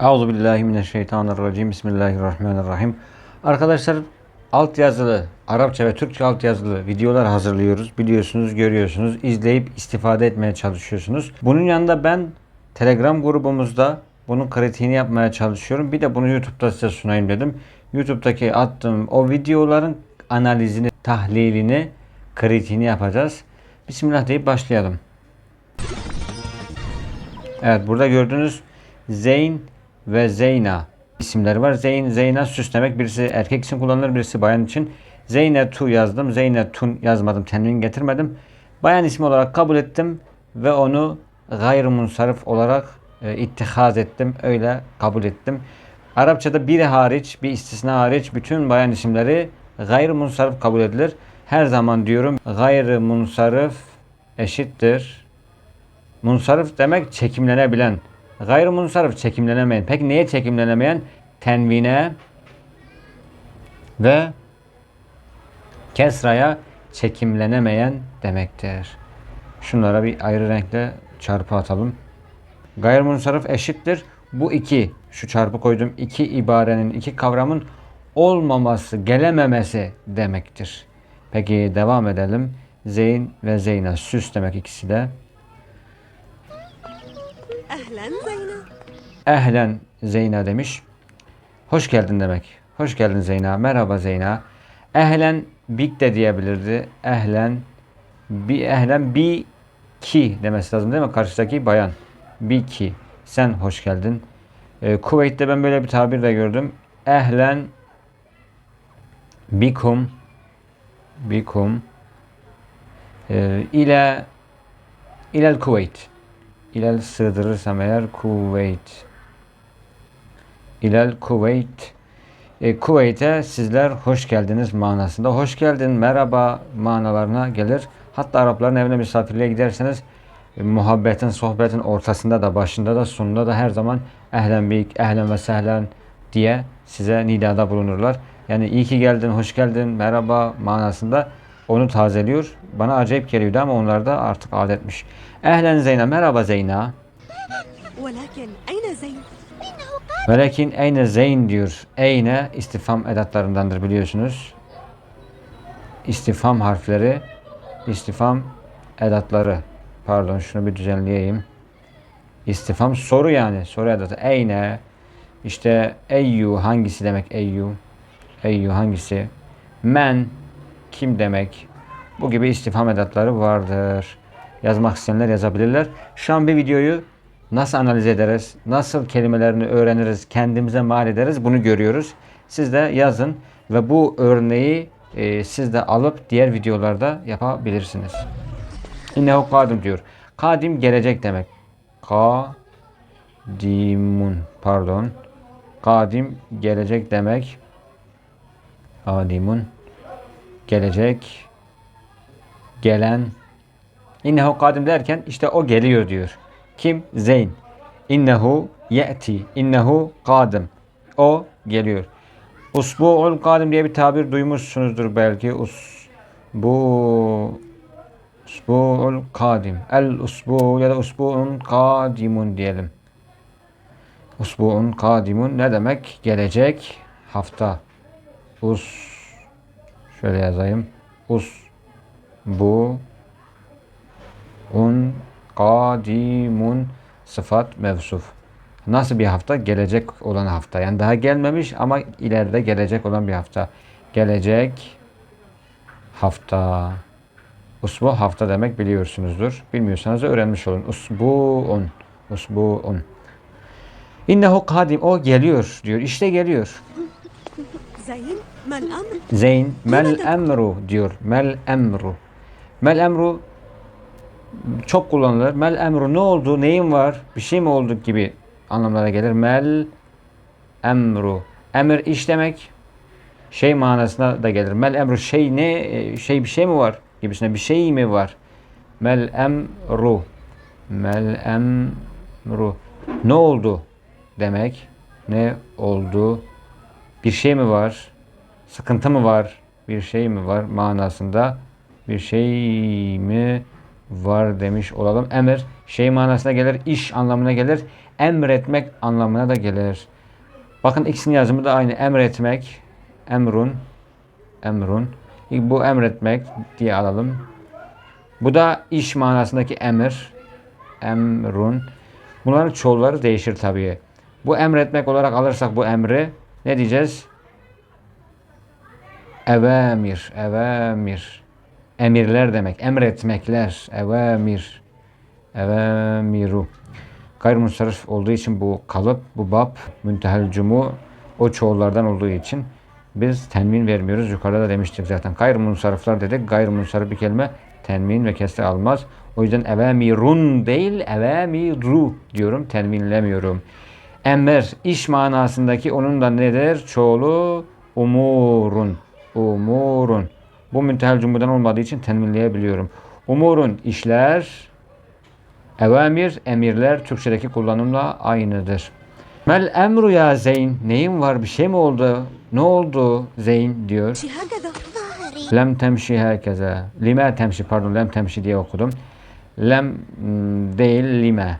Euzu billahi mineşşeytanirracim. Bismillahirrahmanirrahim. Arkadaşlar alt yazılı Arapça ve Türkçe alt yazılı videolar hazırlıyoruz. Biliyorsunuz, görüyorsunuz, izleyip istifade etmeye çalışıyorsunuz. Bunun yanında ben Telegram grubumuzda bunun kritiğini yapmaya çalışıyorum. Bir de bunu YouTube'da size sunayım dedim. YouTube'daki attığım o videoların analizini, tahlilini, kritiğini yapacağız. Bismillah deyip başlayalım. Evet burada gördüğünüz Zeyn ve Zeyna isimleri var. Zeyn, Zeyna süslemek. Birisi erkek için kullanılır, birisi bayan için. Zeynetu yazdım. Zeynetun yazmadım. Tenvin getirmedim. Bayan ismi olarak kabul ettim ve onu gayrimunsarif olarak e, ittihaz ettim. Öyle kabul ettim. Arapçada biri hariç, bir istisna hariç bütün bayan isimleri gayrimunsarif kabul edilir. Her zaman diyorum gayrimunsarif eşittir Munsarif demek çekimlenebilen. Gayrimunsarif çekimlenemeyen. Peki neye çekimlenemeyen? Tenvine ve kesraya çekimlenemeyen demektir. Şunlara bir ayrı renkle çarpı atalım. Gayrimunsarif eşittir. Bu iki, şu çarpı koydum iki ibarenin, iki kavramın olmaması, gelememesi demektir. Peki devam edelim. Zeyn ve Zeyna süs demek ikisi de. Ahlen Zeyn. Ehlen Zeyna demiş. Hoş geldin demek. Hoş geldin Zeyna. Merhaba Zeyna. Ehlen bik de diyebilirdi. Ehlen bir ehlen bir ki demesi lazım değil mi? Karşıdaki bayan. Bir ki. Sen hoş geldin. Ee, Kuveyt'te ben böyle bir tabir de gördüm. Ehlen bikum bikum ee, ile ilel Kuveyt. İlel sığdırırsam eğer Kuveyt İlel Kuveyt. E, Kuveyt'e sizler hoş geldiniz manasında. Hoş geldin, merhaba manalarına gelir. Hatta Arapların evine misafirliğe giderseniz e, muhabbetin, sohbetin ortasında da, başında da, sonunda da her zaman ehlen bik, ehlen ve sehlen diye size nidada bulunurlar. Yani iyi ki geldin, hoş geldin, merhaba manasında onu tazeliyor. Bana acayip geliyordu ama onlar da artık adetmiş. Ehlen Zeyna, merhaba Zeyna. ولكن أين زين؟ Velakin eyne zeyn diyor. Eyne istifham edatlarındandır biliyorsunuz. İstifham harfleri, istifham edatları. Pardon şunu bir düzenleyeyim. İstifham soru yani. Soru edatı. Eyne. İşte eyyu hangisi demek eyyu? Eyyu hangisi? Men kim demek? Bu gibi istifham edatları vardır. Yazmak isteyenler yazabilirler. Şu an bir videoyu nasıl analiz ederiz, nasıl kelimelerini öğreniriz, kendimize mal ederiz bunu görüyoruz. Siz de yazın ve bu örneği e, siz de alıp diğer videolarda yapabilirsiniz. İnnehu kadim diyor. Kadim gelecek demek. Kadimun pardon. Kadim gelecek demek. Kadimun gelecek gelen İnnehu kadim derken işte o geliyor diyor. Kim? Zeyn. İnnehu ye'ti. İnnehu kadim. O geliyor. Usbu'ul kadim diye bir tabir duymuşsunuzdur belki. Usbu Usbu'ul kadim. El usbu ya da usbu'un kadimun diyelim. Usbu'un kadimun ne demek? Gelecek hafta. Us şöyle yazayım. Us bu un kadimun sıfat mevsuf. Nasıl bir hafta? Gelecek olan hafta. Yani daha gelmemiş ama ileride gelecek olan bir hafta. Gelecek hafta. Usbu hafta demek biliyorsunuzdur. Bilmiyorsanız da öğrenmiş olun. Usbu'un. Usbu'un. İnnehu kadim. O geliyor diyor. İşte geliyor. Zeyn mel emru diyor. Mel emru. Mel emru çok kullanılır. Mel emru ne oldu? Neyin var? Bir şey mi oldu gibi anlamlara gelir. Mel emru. Emir iş demek. Şey manasına da gelir. Mel emru şey ne? e, Şey bir şey mi var? Gibisine bir şey mi var? Mel emru. Mel emru. Ne oldu? Demek. Ne oldu? Bir şey mi var? Sıkıntı mı var? Bir şey mi var manasında? Bir şey mi var demiş olalım. Emir şey manasına gelir, iş anlamına gelir. emretmek anlamına da gelir. Bakın ikisinin yazımı da aynı. Emretmek, emrun, emrun. Bu emretmek diye alalım. Bu da iş manasındaki emir, emrun. Bunların çoğulları değişir tabii. Bu emretmek olarak alırsak bu emri ne diyeceğiz? Evemir, evemir. Emirler demek, emretmekler, evemir, evemiru. Gayrimusarrif olduğu için bu kalıp, bu bab, müntehel cumu o çoğullardan olduğu için biz tenmin vermiyoruz. Yukarıda da demiştik zaten. Gayrimusarriflar dedik. Gayrimusarrif bir kelime tenmin ve kesre almaz. O yüzden evemirun değil, evemiru diyorum. Tenminlemiyorum. Emir, iş manasındaki onun da nedir? Çoğulu umurun. Umurun. Bu müntehel cumhurdan olmadığı için tenvinleyebiliyorum. Umurun işler, evamir, emirler Türkçedeki kullanımla aynıdır. Mel emru ya Zeyn. Neyin var? Bir şey mi oldu? Ne oldu Zeyn diyor. Lem temşi herkese. Lime temşi pardon. Lem temşi diye okudum. Lem hmm, değil lime.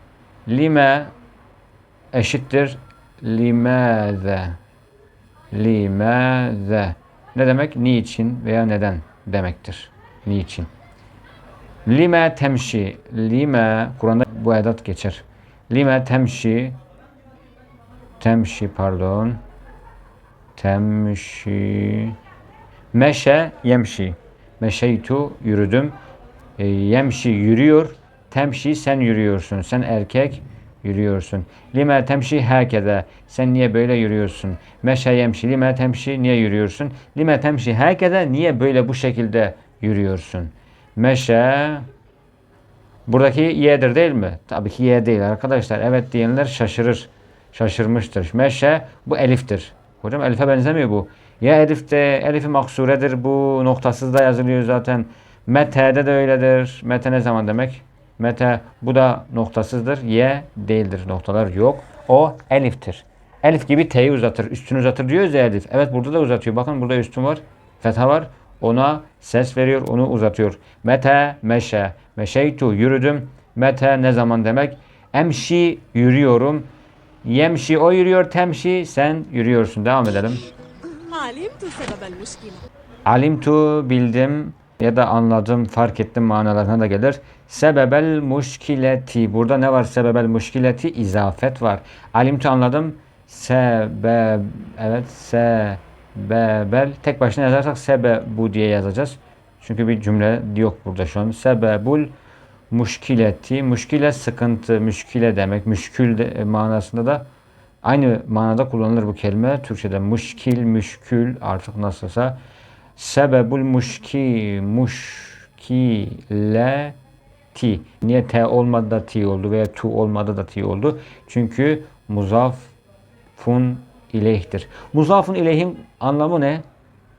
Lime eşittir limeze. Limeze. Ne demek? Niçin veya neden demektir. Niçin. Lime temşi. Lime Kur'an'da bu edat geçer. Lime temşi temşi pardon. Temşi Meşe yemşi. Meşeytu yürüdüm. E, yemşi yürüyor. Temşi sen yürüyorsun. Sen erkek yürüyorsun. Lime temşi herkese. Sen niye böyle yürüyorsun? Meşe yemşi. Lime temşi niye yürüyorsun? Lime temşi herkese. Niye böyle bu şekilde yürüyorsun? Meşe Buradaki ye'dir değil mi? Tabii ki ye değil arkadaşlar. Evet diyenler şaşırır. Şaşırmıştır. Meşe bu eliftir. Hocam elife benzemiyor bu. Ya elif de elifi maksuredir bu. Noktasız da yazılıyor zaten. Mete'de de öyledir. Mete ne zaman demek? Mete bu da noktasızdır. Y değildir. Noktalar yok. O eliftir. Elif gibi T'yi uzatır. Üstünü uzatır diyoruz ya elif. Evet burada da uzatıyor. Bakın burada üstün var. Fetha var. Ona ses veriyor. Onu uzatıyor. Mete meşe. Meşeytu yürüdüm. Mete ne zaman demek? Emşi yürüyorum. Yemşi o yürüyor. Temşi sen yürüyorsun. Devam edelim. Alimtu bildim ya da anladım fark ettim manalarına da gelir. Sebebel muşkileti. Burada ne var? Sebebel muşkileti izafet var. Alimtu anladım. Sebeb evet sebebel tek başına yazarsak sebebu diye yazacağız. Çünkü bir cümle yok burada şu an. Sebebul muşkileti. Muşkile sıkıntı, müşkile demek. Müşkül de, manasında da aynı manada kullanılır bu kelime. Türkçe'de muşkil, müşkül artık nasılsa. Sebebul muşki, muşkileti. Niye T olmadı da T oldu veya tu olmadı da T oldu? Çünkü muzafun ileyhtir. Muzafun ileyhin anlamı ne?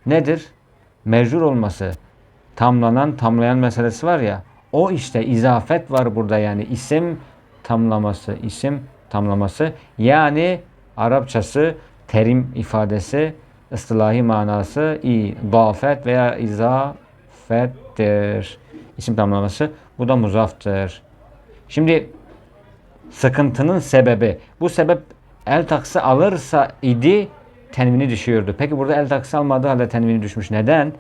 Nedir? Mecrur olması. Tamlanan, tamlayan meselesi var ya. O işte izafet var burada yani isim tamlaması, isim tamlaması. Yani Arapçası terim ifadesi, ıslahi manası idafet veya izafettir. İsim tamlaması. Bu da muzaftır. Şimdi sıkıntının sebebi. Bu sebep el taksı alırsa idi tenvini düşüyordu. Peki burada el taksı almadığı halde tenvini düşmüş. Neden?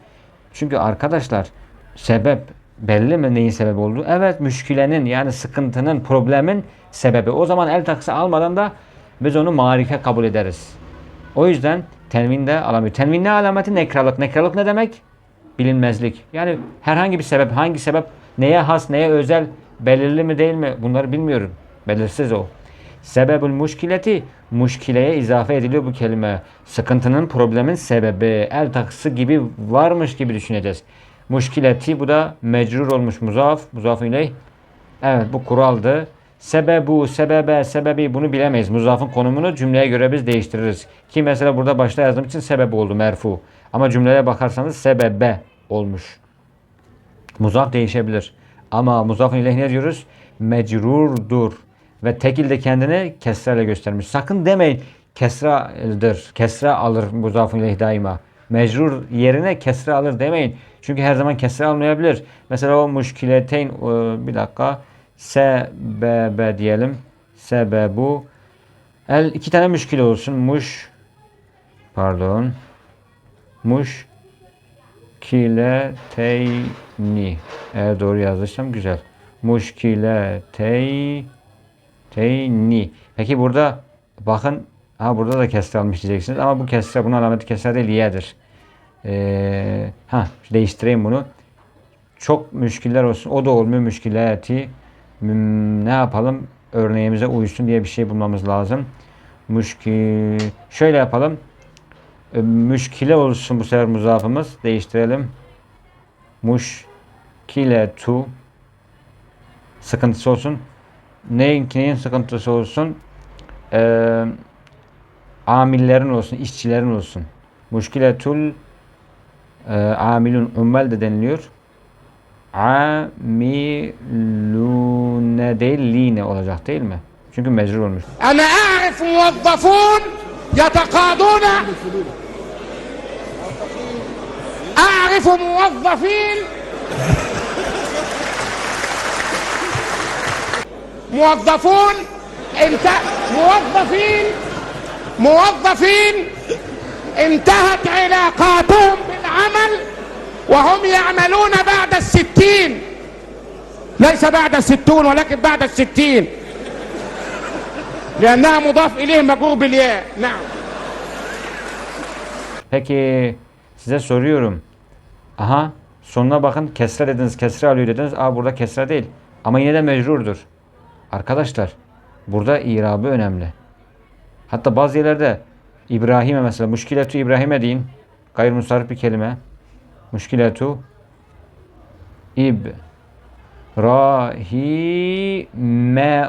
Çünkü arkadaşlar sebep belli mi neyin sebebi olduğu? Evet müşkilenin yani sıkıntının, problemin sebebi. O zaman el taksı almadan da biz onu marife kabul ederiz. O yüzden tenvin de alamıyor. Tenvin ne alameti? Nekralık. Nekralık ne demek? Bilinmezlik. Yani herhangi bir sebep, hangi sebep neye has, neye özel, belirli mi değil mi? Bunları bilmiyorum. Belirsiz o. Sebebül muşkileti muşkileye izafe ediliyor bu kelime. Sıkıntının, problemin sebebi. El takısı gibi varmış gibi düşüneceğiz. Muşkileti bu da mecrur olmuş muzaf. Muzaf ileyh. Evet bu kuraldı. Sebebu, sebebe, sebebi bunu bilemeyiz. Muzafın konumunu cümleye göre biz değiştiririz. Ki mesela burada başta yazdığım için sebep oldu merfu. Ama cümleye bakarsanız sebebe olmuş. Muzaf değişebilir. Ama muzafın ileyh ne diyoruz? Mecrurdur. Ve tekil de kendini kesreyle göstermiş. Sakın demeyin kesradır. Kesra alır muzafın ileyh daima. Mecrur yerine kesre alır demeyin. Çünkü her zaman kesre almayabilir. Mesela o muşkileteyn e, bir dakika sebebe diyelim. sebebu el iki tane müşkil olsun. Muş pardon. Muş kileteyni. Eğer doğru yazdıysam güzel. Muşkiletey teyni. Peki burada bakın ha burada da kesre almış diyeceksiniz ama bu kesre bunun alameti kesre değil yedir. Ee, ha değiştireyim bunu. Çok müşkiller olsun. O da olmuyor müşkilati. Müm- Ne yapalım? Örneğimize uysun diye bir şey bulmamız lazım. Müşki şöyle yapalım. E, müşkile olsun bu sefer muzafımız. Değiştirelim. Muşkile tu sıkıntısı olsun. Neyin neyin sıkıntısı olsun? E, amillerin olsun, işçilerin olsun. Muşkiletul e, amilun ümmel de deniliyor. Amilune değil line olacak değil mi? Çünkü mecrur olmuş. Ana a'rif muvazzafun يتقاضون. أعرف موظفين. موظفون. انت موظفين. موظفين. انتهت علاقاتهم بالعمل وهم يعملون بعد الستين. ليس بعد الستون ولكن بعد الستين. لأنها مضاف إليه مجرور بالياء نعم Peki size soruyorum. Aha sonuna bakın kesre dediniz kesre alıyor dediniz. Aa burada kesre değil. Ama yine de mecrurdur. Arkadaşlar burada irabı önemli. Hatta bazı yerlerde İbrahim'e mesela muşkiletu İbrahim'e deyin. Gayrimusarrif bir kelime. Muşkiletu ib rahime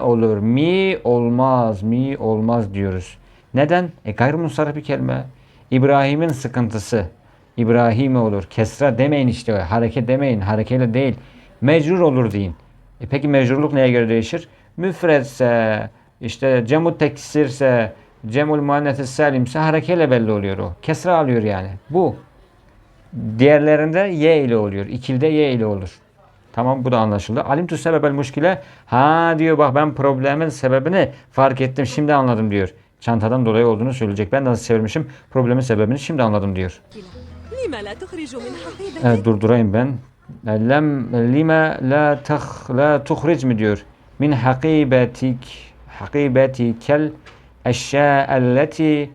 olur. Mi olmaz. Mi olmaz diyoruz. Neden? E gayrimusarrif bir kelime. İbrahim'in sıkıntısı. İbrahim'e olur. Kesra demeyin işte. Hareket demeyin. Harekeyle değil. Mecrur olur deyin. E peki mecrurluk neye göre değişir? Müfredse, işte cemut teksirse, cemul muanneti salimse harekeyle belli oluyor o. Kesra alıyor yani. Bu. Diğerlerinde y ile oluyor. İkilde y ile olur. Tamam bu da anlaşıldı. Alim tu sebebel muşkile. Ha diyor bak ben problemin sebebini fark ettim. Şimdi anladım diyor. Çantadan dolayı olduğunu söyleyecek. Ben nasıl çevirmişim problemin sebebini şimdi anladım diyor. Evet durdurayım ben. Lem lima la tah la tuhric mi diyor? Min hakibetik hakibetikel eşya'elleti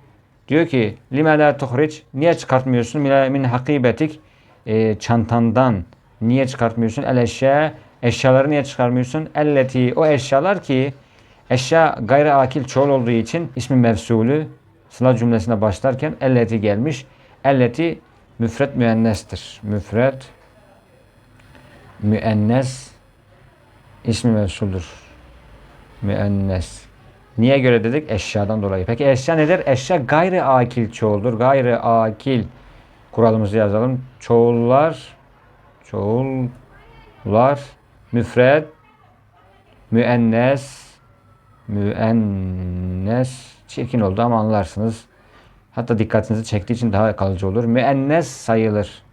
diyor ki lima la tuhric niye çıkartmıyorsun min hakibetik e, çantandan niye çıkartmıyorsun el eşya eşyaları niye çıkarmıyorsun elleti o eşyalar ki eşya gayri akil çoğul olduğu için ismi mevsulü sıla cümlesine başlarken elleti gelmiş elleti müfret müennestir müfret müennes ismi mevsuldur. Müennes. Niye göre dedik? Eşyadan dolayı. Peki eşya nedir? Eşya gayri akil çoğuldur. Gayri akil kuralımızı yazalım. Çoğullar çoğullar müfred müennes müennes çirkin oldu ama anlarsınız. Hatta dikkatinizi çektiği için daha kalıcı olur. Müennes sayılır.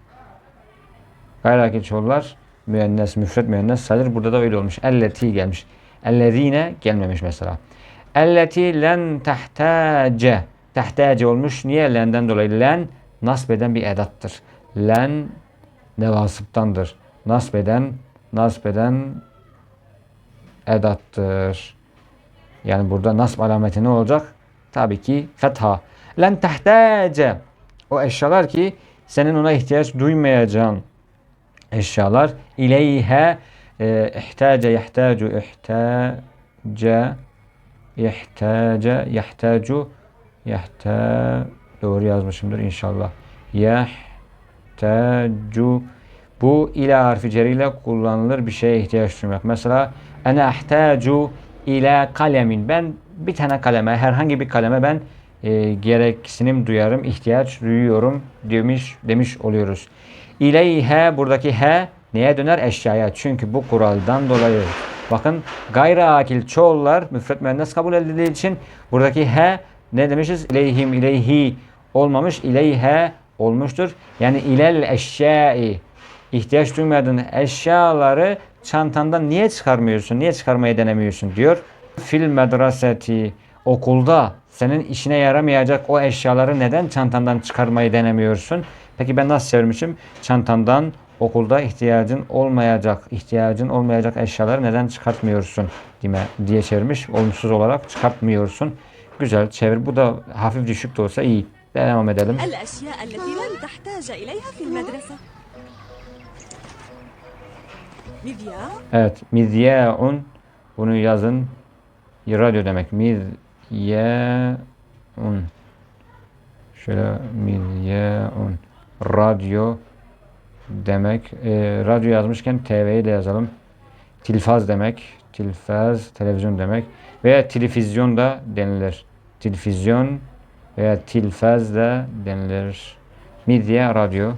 Gayrakil çoğullar müennes, müfret müennes sayılır. Burada da öyle olmuş. Elleti gelmiş. Ellezine gelmemiş mesela. Elleti len tehtace. Tehtace olmuş. Niye lenden dolayı? Len nasbeden bir edattır. Len nevasıptandır. Nasbeden, nasbeden edattır. Yani burada nasb alameti ne olacak? Tabii ki fetha. Len tehtace. O eşyalar ki senin ona ihtiyaç duymayacağın eşyalar ileyhe e, ihtace yahtacu ihtace ihtace yahtacu yahta doğru yazmışımdır inşallah. Yahtacu bu ila harfi ceriyle kullanılır bir şeye ihtiyaç duymak. Mesela ene ihtacu ila kalemin. Ben bir tane kaleme, herhangi bir kaleme ben e, gereksinim duyarım, ihtiyaç duyuyorum demiş demiş oluyoruz. İleyhe buradaki he neye döner? Eşyaya. Çünkü bu kuraldan dolayı. Bakın gayri akil çoğullar müfret müennes kabul edildiği için buradaki he ne demişiz? İleyhim ileyhi olmamış. İleyhe olmuştur. Yani ilel eşyai ihtiyaç duymadığın eşyaları çantandan niye çıkarmıyorsun? Niye çıkarmayı denemiyorsun diyor. Fil medreseti okulda senin işine yaramayacak o eşyaları neden çantandan çıkarmayı denemiyorsun? Peki ben nasıl çevirmişim? Çantandan okulda ihtiyacın olmayacak, ihtiyacın olmayacak eşyaları neden çıkartmıyorsun dime, diye çevirmiş. Olumsuz olarak çıkartmıyorsun. Güzel çevir. Bu da hafif düşük de olsa iyi. Devam edelim. Evet. Mizyeun. Bunu yazın. Radyo demek. Mizyeun. Şöyle mizyeun. Radyo demek. Ee, e, radyo yazmışken TV'yi de yazalım. Tilfaz demek. Tilfaz televizyon demek. Veya televizyon da denilir. Televizyon veya tilfaz da denilir. Midye radyo.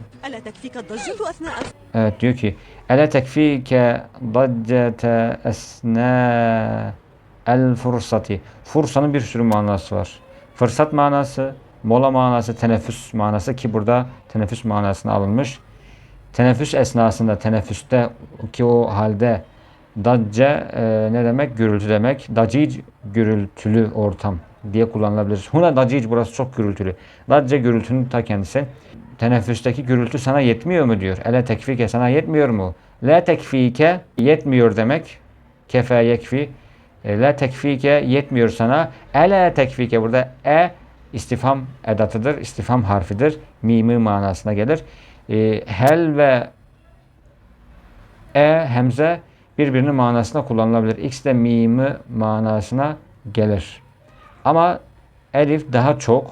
Evet diyor ki Ele tekfike daccete esne el fursati. Fursanın bir sürü manası var. Fırsat manası, mola manası, teneffüs manası ki burada teneffüs manasına alınmış. Teneffüs esnasında, teneffüste ki o halde dacce e, ne demek? Gürültü demek. Dacic gürültülü ortam diye kullanılabilir. Huna dacic burası çok gürültülü. Dacce gürültünün ta kendisi. Teneffüsteki gürültü sana yetmiyor mu diyor. Ele tekfike sana yetmiyor mu? La tekfike yetmiyor demek. Kefe yekfi. E, La tekfike yetmiyor sana. Ele tekfike burada e istifham edatıdır. istifham harfidir. Mimi manasına gelir. E, hel ve e hemze birbirinin manasına kullanılabilir. X de mimi manasına gelir. Ama elif daha çok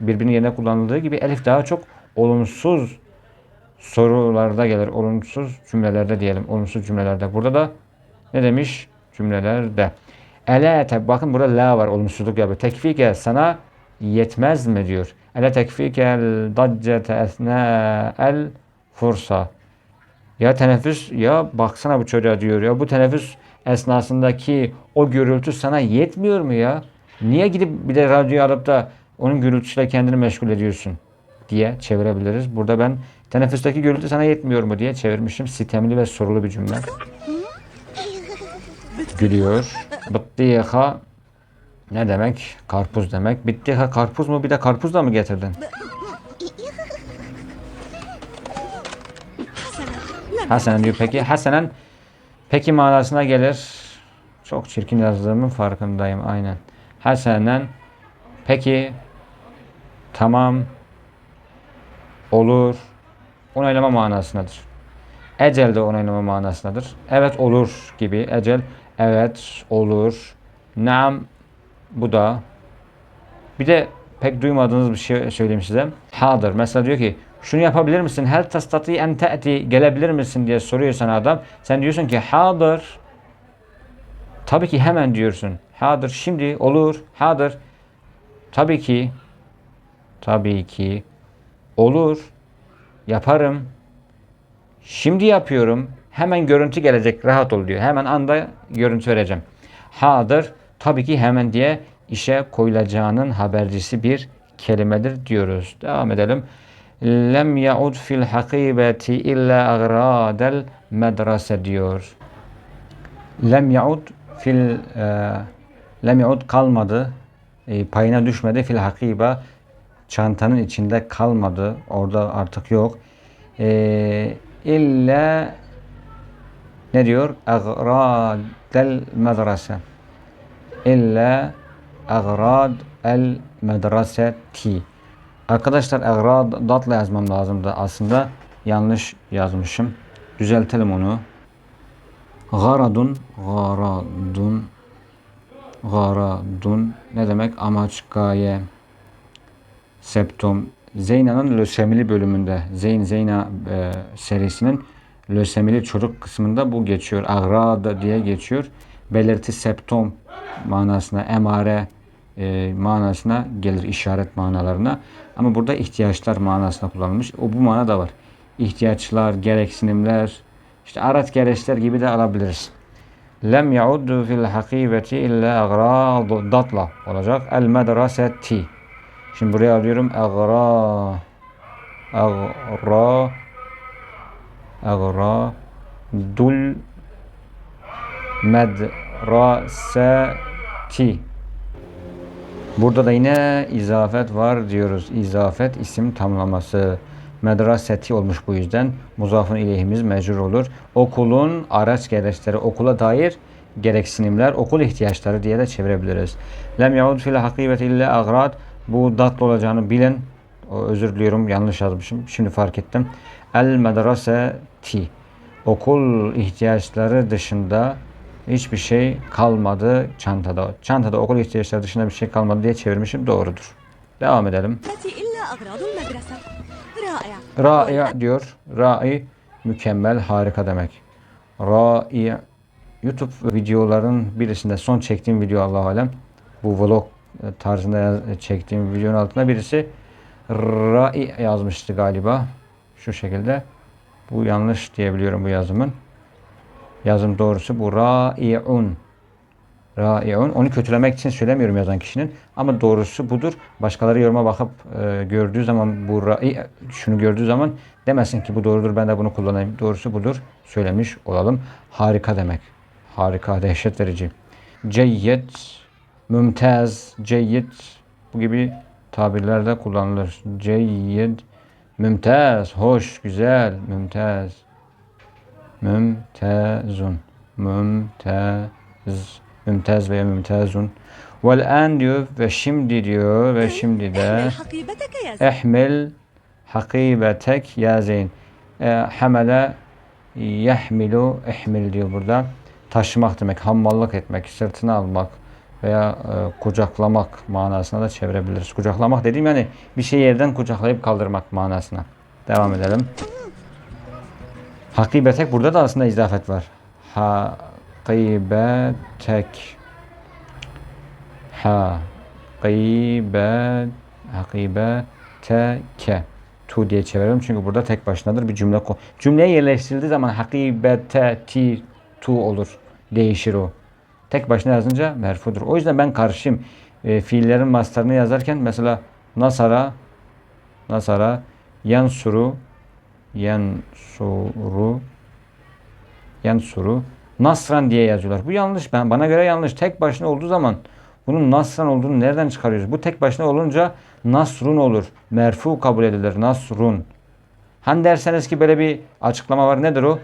birbirinin yerine kullanıldığı gibi elif daha çok olumsuz sorularda gelir. Olumsuz cümlelerde diyelim. Olumsuz cümlelerde. Burada da ne demiş? Cümlelerde. Ele te bakın burada la var olumsuzluk yapıyor. Tekfike sana yetmez mi diyor. Ele tekfike el daccete esna el fursa. Ya teneffüs ya baksana bu çocuğa diyor ya bu teneffüs esnasındaki o gürültü sana yetmiyor mu ya? Niye gidip bir de radyoyu alıp da onun gürültüsüyle kendini meşgul ediyorsun diye çevirebiliriz. Burada ben teneffüsteki gürültü sana yetmiyor mu diye çevirmişim. Sitemli ve sorulu bir cümle. Gülüyor. Bittiha ne demek? Karpuz demek. Bittiha karpuz mu? Bir de karpuz da mı getirdin? Hasan diyor peki. Hasanen peki manasına gelir. Çok çirkin yazdığımın farkındayım aynen. Hasanen peki tamam olur onaylama manasındadır. Ecel de onaylama manasındadır. Evet olur gibi. Ecel evet olur. Naam bu da. Bir de pek duymadığınız bir şey söyleyeyim size. Hadır. Mesela diyor ki şunu yapabilir misin? Hel tastati en te'ti gelebilir misin diye soruyor sana adam. Sen diyorsun ki hadır. Tabii ki hemen diyorsun. Hadır şimdi olur. Hadır. Tabii ki. Tabii ki. Olur. Yaparım. Şimdi yapıyorum. Hemen görüntü gelecek. Rahat ol diyor. Hemen anda görüntü vereceğim. Hadır. Tabii ki hemen diye işe koyulacağının habercisi bir kelimedir diyoruz. Devam edelim. Lem yaud fil hakibeti illa agradel medrese diyor. Lem yaud fil e, lem kalmadı. E, payına düşmedi fil hakiba çantanın içinde kalmadı. Orada artık yok. E, illa ne diyor? Agradel medrese. İlla agrad el medreseti. Arkadaşlar agrad datla yazmam lazımdı aslında. Yanlış yazmışım. Düzeltelim onu. Garadun, garadun, garadun ne demek? Amaç, gaye, septum. Zeyna'nın lösemili bölümünde, Zeyn Zeyna e, serisinin lösemili çocuk kısmında bu geçiyor. Agrada diye geçiyor. Belirti septum manasına, emare e, manasına gelir, işaret manalarına. Ama burada ihtiyaçlar manasına kullanılmış. O bu mana da var. İhtiyaçlar, gereksinimler, işte araç gereçler gibi de alabiliriz. Lem yauddu fil hakibeti illa agrad datla olacak. El medreseti. Şimdi buraya alıyorum. Agra agra agra dul medreseti ti. Burada da yine izafet var diyoruz. İzafet isim tamlaması. Medraseti olmuş bu yüzden. Muzafın ileyhimiz mecrur olur. Okulun araç gereçleri, okula dair gereksinimler, okul ihtiyaçları diye de çevirebiliriz. Lem yaud fil hakibet illa agrad. Bu datlı olacağını bilin. O, özür diliyorum yanlış yazmışım. Şimdi fark ettim. El medraseti. Okul ihtiyaçları dışında hiçbir şey kalmadı çantada. Çantada okul ihtiyaçları dışında bir şey kalmadı diye çevirmişim. Doğrudur. Devam edelim. Ra'i diyor. Ra'i mükemmel, harika demek. Ra'i YouTube videoların birisinde son çektiğim video Allah alem bu vlog tarzında çektiğim videonun altına birisi Ra'i yazmıştı galiba. Şu şekilde. Bu yanlış diyebiliyorum bu yazımın. Yazım doğrusu bu Ra'i'un. Ra'i'un. Onu kötülemek için söylemiyorum yazan kişinin. Ama doğrusu budur. Başkaları yoruma bakıp e, gördüğü zaman bu ra'i şunu gördüğü zaman demesin ki bu doğrudur ben de bunu kullanayım. Doğrusu budur. Söylemiş olalım. Harika demek. Harika, dehşet verici. Ceyyid, mümtaz, ceyyid bu gibi tabirlerde kullanılır. Ceyyid, mümtaz, hoş, güzel, mümtaz. Mümtazun. Mümtaz. Mümtaz veya mümtazun. Vel an diyor ve şimdi diyor ve şimdi de ehmil hakibetek ya zeyn. E, hamele yahmilu ehmil diyor burada. Taşımak demek, hammallık etmek, sırtına almak veya e, kucaklamak manasına da çevirebiliriz. Kucaklamak dediğim yani bir şeyi yerden kucaklayıp kaldırmak manasına. Devam edelim. Hakibetek burada da aslında izafet var. Ha Hakibetek. Ha. Gıybet. Hakibeteke. Tu diye çeviriyorum çünkü burada tek başınadır bir cümle. Cümleye yerleştirildiği zaman hakibete ti tu olur. Değişir o. Tek başına yazınca merfudur. O yüzden ben karşıyım. E, fiillerin mastarını yazarken mesela nasara nasara yansuru yansuru yansuru Nasran diye yazıyorlar. Bu yanlış. Ben bana göre yanlış. Tek başına olduğu zaman bunun Nasran olduğunu nereden çıkarıyoruz? Bu tek başına olunca Nasrun olur. Merfu kabul edilir. Nasrun. Hani derseniz ki böyle bir açıklama var. Nedir o?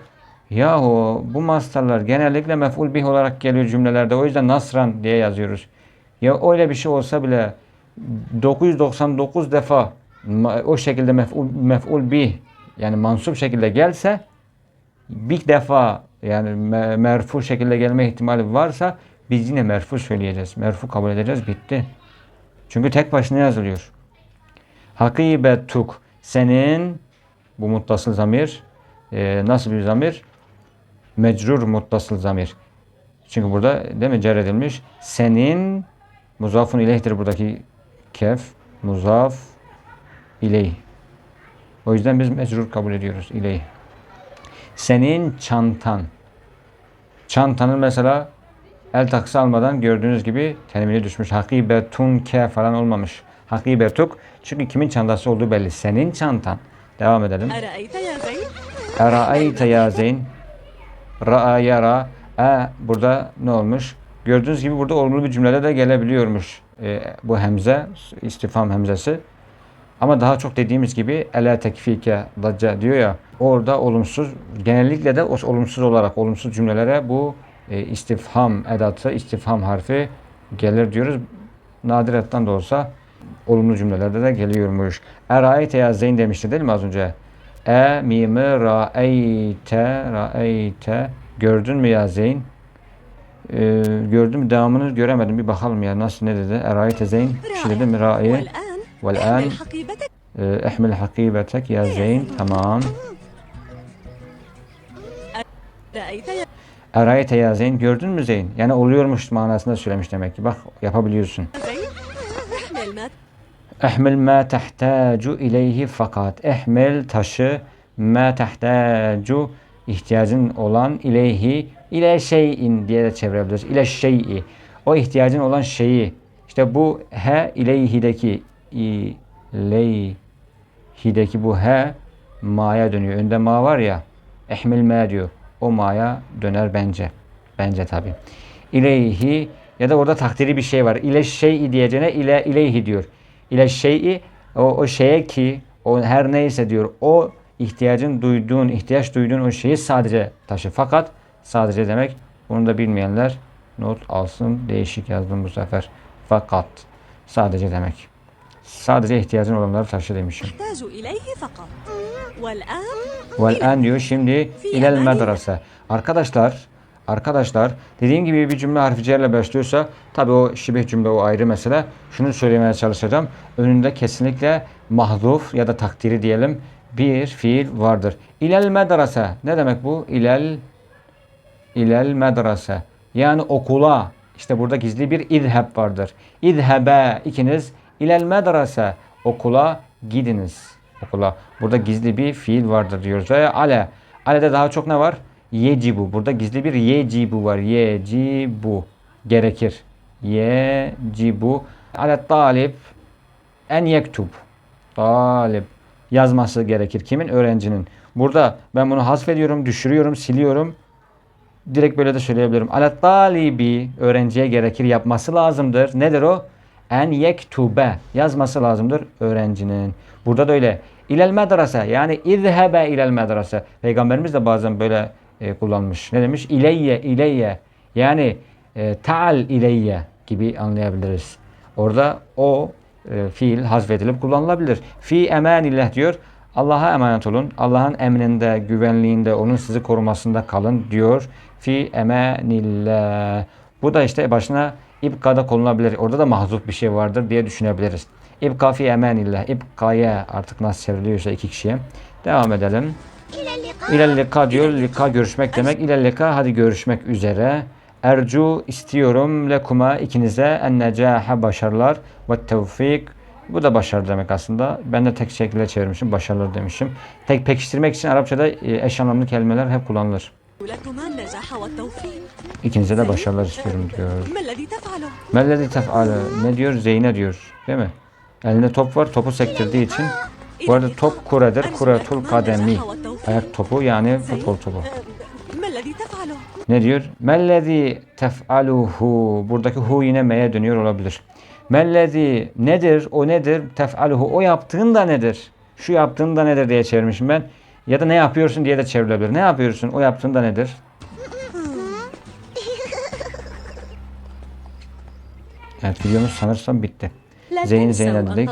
Yahu bu mastarlar genellikle mef'ul bih olarak geliyor cümlelerde. O yüzden Nasran diye yazıyoruz. Ya öyle bir şey olsa bile 999 defa o şekilde mef'ul, mef'ul bih yani mansup şekilde gelse bir defa yani me- merfu şekilde gelme ihtimali varsa biz yine merfu söyleyeceğiz. Merfu kabul edeceğiz. Bitti. Çünkü tek başına yazılıyor. Hakibetuk senin bu muttasıl zamir e, nasıl bir zamir? Mecrur muttasıl zamir. Çünkü burada değil mi cer edilmiş. Senin muzafun ileyhtir buradaki kef. Muzaf ileyh. O yüzden biz mecrur kabul ediyoruz ileyh. Senin çantan. Çantanın mesela el taksı almadan gördüğünüz gibi telimini düşmüş. Hakibetun ke falan olmamış. Hakibetuk. Çünkü kimin çantası olduğu belli. Senin çantan. Devam edelim. Eraeyte ya Zeyn. Ra'a yara. E, burada ne olmuş? Gördüğünüz gibi burada olumlu bir cümlede de gelebiliyormuş e, bu hemze, istifam hemzesi. Ama daha çok dediğimiz gibi ele tekfike dacca diyor ya orada olumsuz, genellikle de olumsuz olarak olumsuz cümlelere bu e, istifham edatı, istifham harfi gelir diyoruz. Nadiretten de olsa olumlu cümlelerde de geliyormuş. Eraite ya zeyn demişti değil mi az önce? E mimi raeyte raeyte gördün mü ya zeyn? Ee, gördün devamını göremedim bir bakalım ya nasıl ne dedi? Eraite zeyn şey dedi mi ra'i? Vel an ehmil hakibetek ya zeyn tamam. Erayete ya Zeyn gördün mü Zeyn? Yani oluyormuş manasında söylemiş demek ki. Bak yapabiliyorsun. Ehmil ma tehtacu ileyhi fakat. Ehmil taşı ma tehtacu ihtiyacın olan ileyhi ile şeyin diye de çevirebiliriz. İle şeyi. O ihtiyacın olan şeyi. İşte bu he ileyhideki ileyhideki bu he ma'ya dönüyor. Önde ma var ya. Ehmil ma diyor. O ma'ya döner bence. Bence tabi. İleyhi Ya da orada takdiri bir şey var. İle şey'i diyeceğine ile ileyhi diyor. İle şey'i o, o şeye ki o her neyse diyor. O ihtiyacın duyduğun, ihtiyaç duyduğun o şeyi sadece taşı. Fakat sadece demek bunu da bilmeyenler not alsın. Değişik yazdım bu sefer. Fakat sadece demek. Sadece ihtiyacın olanları taşı demişim. Vel en diyor şimdi ilel medrese. Arkadaşlar Arkadaşlar dediğim gibi bir cümle harfi cerle başlıyorsa tabi o şibih cümle o ayrı mesele. Şunu söylemeye çalışacağım. Önünde kesinlikle mahduf ya da takdiri diyelim bir fiil vardır. İlel medrase ne demek bu? İlel ilel medrase yani okula işte burada gizli bir idheb vardır. İdhebe ikiniz ilel medrese. Okula gidiniz. Okula. Burada gizli bir fiil vardır diyoruz. Ve ale. Ale'de daha çok ne var? Yecibu. Burada gizli bir yecibu var. Yecibu. Gerekir. Yecibu. Ale talip en yektub. Talip. Yazması gerekir. Kimin? Öğrencinin. Burada ben bunu hasfediyorum, düşürüyorum, siliyorum. Direkt böyle de söyleyebilirim. Alet talibi öğrenciye gerekir yapması lazımdır. Nedir o? En yektube yazması lazımdır öğrencinin. Burada da öyle. İlel medrese yani izhebe ilel medrese. Peygamberimiz de bazen böyle e, kullanmış. Ne demiş? İleyye ileyye yani e, taal ileyye gibi anlayabiliriz. Orada o e, fiil hazfedilip kullanılabilir. Fi emanillah diyor. Allah'a emanet olun. Allah'ın emrinde, güvenliğinde, onun sizi korumasında kalın diyor. Fi emanillah. Bu da işte başına ibkada konulabilir. Orada da mahzuf bir şey vardır diye düşünebiliriz. İbka fi emanillah. İbkaya artık nasıl çevriliyorsa iki kişiye. Devam edelim. İlel lika diyor. Lika görüşmek demek. İlel lika hadi görüşmek üzere. Ercu istiyorum lekuma ikinize en necahe başarılar ve tevfik. Bu da başarı demek aslında. Ben de tek şekilde çevirmişim. Başarılar demişim. Tek pekiştirmek için Arapçada e, eş anlamlı kelimeler hep kullanılır. İkinize de başarılar istiyorum diyor. Mellezi tef'alı. Ne diyor? Zeyne diyor. Değil mi? Elinde top var. Topu sektirdiği için. Bu arada top kuredir. Kuretul kademi. Ayak topu yani futbol topu. Ne diyor? Mellezi tef'aluhu. Buradaki hu yine me'ye dönüyor olabilir. Mellezi nedir? O nedir? Tef'aluhu. O yaptığın da nedir? Şu yaptığın da nedir diye çevirmişim ben. Ya da ne yapıyorsun diye de çevrilebilir. Ne yapıyorsun? O yaptığın da nedir? Evet videomuz sanırsam bitti. Zeyn Zeyn'e dedik.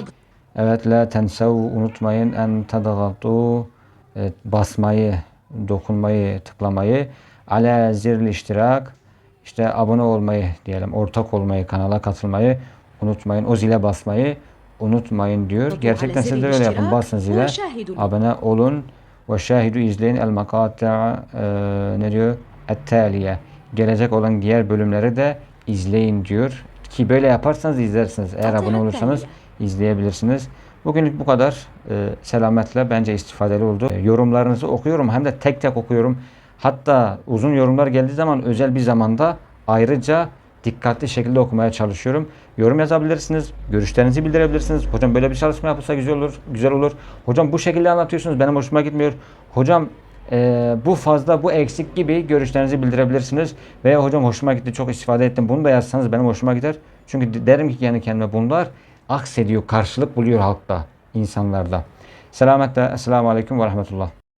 Evet la tensev unutmayın en tadagatu evet, basmayı, dokunmayı, tıklamayı. Ale zirl iştirak işte abone olmayı diyelim ortak olmayı kanala katılmayı unutmayın o zile basmayı unutmayın diyor. Gerçekten siz de öyle yapın basın zile abone olun. Ve şahidu izleyin el makata e, ne diyor? Et-taliye. Gelecek olan diğer bölümleri de izleyin diyor. Ki böyle yaparsanız izlersiniz. Eğer abone olursanız izleyebilirsiniz. Bugünlük bu kadar. E, selametle bence istifadeli oldu. E, yorumlarınızı okuyorum. Hem de tek tek okuyorum. Hatta uzun yorumlar geldiği zaman özel bir zamanda ayrıca dikkatli şekilde okumaya çalışıyorum. Yorum yazabilirsiniz. Görüşlerinizi bildirebilirsiniz. Hocam böyle bir çalışma yapılsa güzel olur. Güzel olur. Hocam bu şekilde anlatıyorsunuz. Benim hoşuma gitmiyor. Hocam e, bu fazla, bu eksik gibi görüşlerinizi bildirebilirsiniz. Veya hocam hoşuma gitti, çok istifade ettim. Bunu da yazsanız benim hoşuma gider. Çünkü de- derim ki kendi kendime bunlar aksediyor, karşılık buluyor halkta, insanlarda. Selametle. Esselamu Aleyküm ve Rahmetullah.